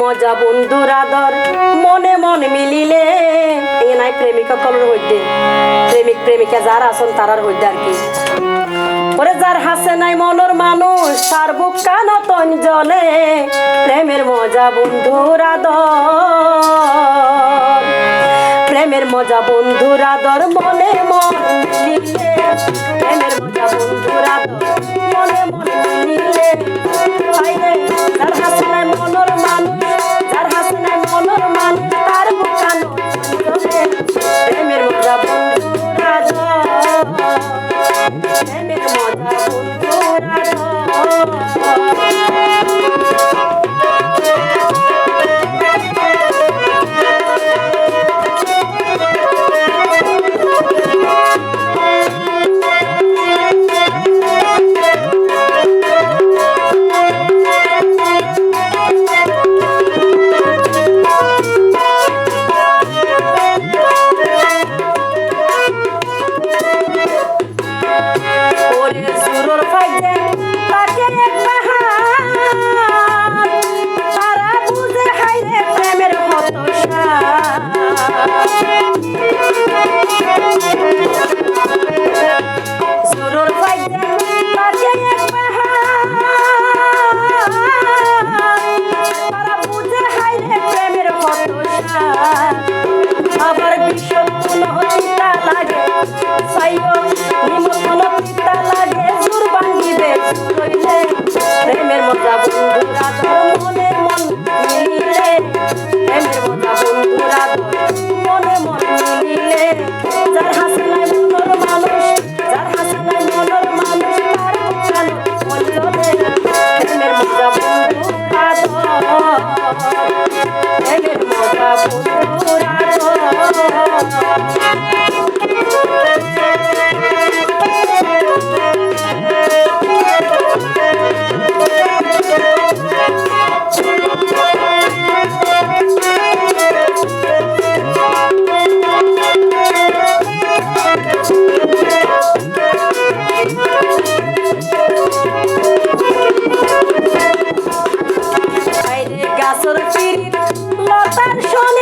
মজা বন্ধুরা দর মনে মন মিলিলে, এই নাই প্রেমিকা কলর হইতে। প্রেমিক প্রেমিকা যার আসন তারার হইতে আর কি। ওরে যার হাসে নাই মনর মানুষ, তার বুক কানতন জলে প্রেমের মজা বন্ধুরা দর প্রেমের মজা বন্ধুরা দর মনে মন মিলিলে। প্রেমের মজা বন্ধুরা দর Bye. গাছর চির লতার সোনা।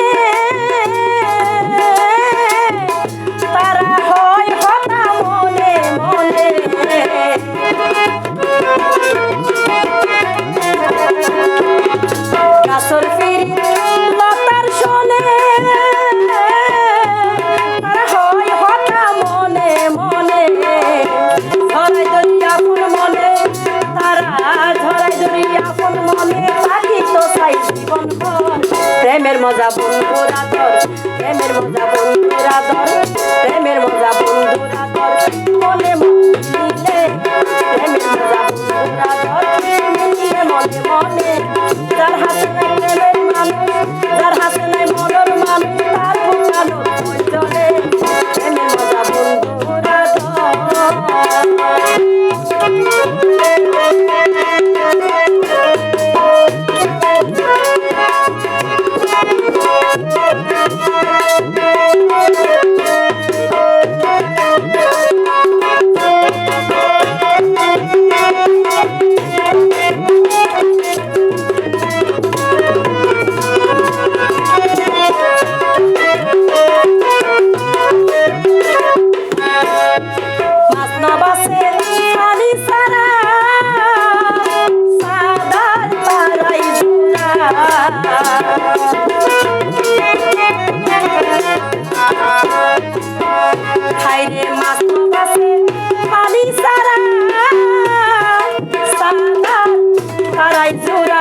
মজা বন্ধুরা তোর প্রেমের মজা বন্ধুরা তোর। হাইরে মাছ বাসে পানি সারা সান্তার তারাই চোরা